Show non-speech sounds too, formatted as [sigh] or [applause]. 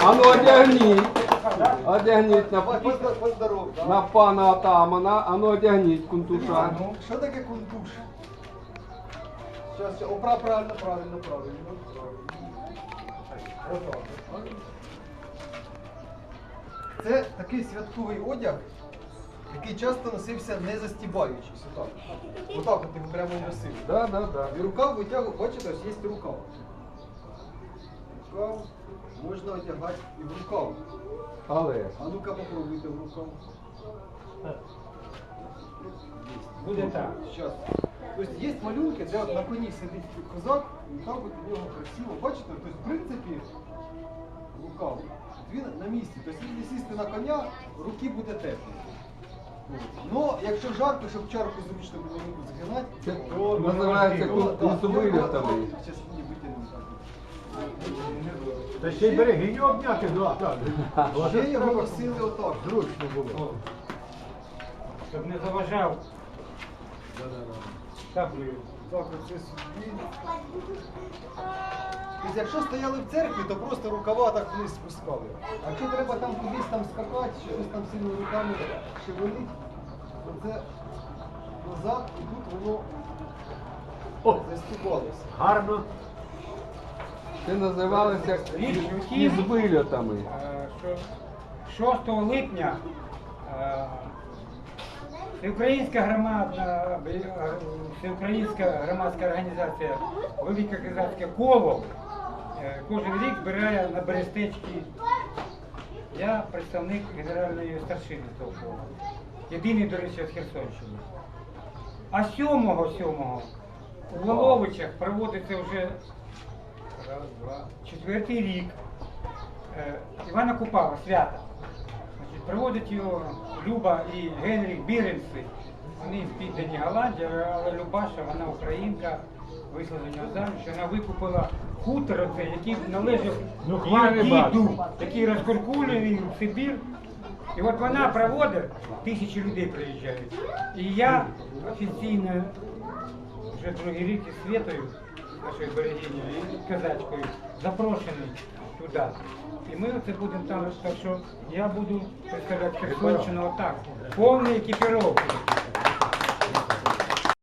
А ну одягніть. Одягніть на, на пана атамана. А ну одягніть кунтуша. Ну, що таке кунтуш? Зараз, опра, правильно, правильно, правильно. Це такий святковий одяг, який часто носився не застібаючись. Отак. Отак от його прямо носив. Да, да, да. І рукав витягував, бачите, ось є рукав. Рукав можна одягати і в рукав. Але. А ну-ка попробуйте в рукав. Буде так. Сейчас. Тобто є малюнки, де от на коні сидить козак, і так от у нього красиво. Бачите, тобто, в принципі, рукав. Він на місці. Тобто, якщо сісти на коня, руки буде теплі. Ну, якщо жарко, щоб чарку зручно було згинати, то називається то- кун- да. Щас так. Та ще й берегиню обняти, да, так. [laughs] Ще його носили отак. Зручно було. Щоб не заважав таблею. Так, оце собі. Тобто, якщо стояли в церкві, то просто рукава так вниз спускали. А якщо треба там кудись там скакати, щось там сильно руками шевелить, то це назад і тут воно О, застібалося. гарно. Це називалося із вильотами. е, 6 липня е, Всеукраїнська громадна, е, Всеукраїнська громадська організація Велике Козацьке коло е, кожен рік збирає на Берестечки. Я представник генеральної старшини того колу. Єдиний, до речі, з Херсонщини. А 7-го 7-го у Воловичах проводиться вже четвертий рік е, Івана Купала, свята. Проводять його Люба і Генріх Біренси. Вони піддані Голландії, але Любаша, вона українка, вийшла за нього заміж, вона викупила хутор, оцей, який належав Ну, діду, який розкуркулений в Сибір. І от вона проводить, тисячі людей приїжджають. І я офіційно вже другий рік із Світою, нашою берегинею, і казачкою, запрошений туди. І ми це будемо там, так що я буду представляти Херсонщину отак, повний екіпіровки.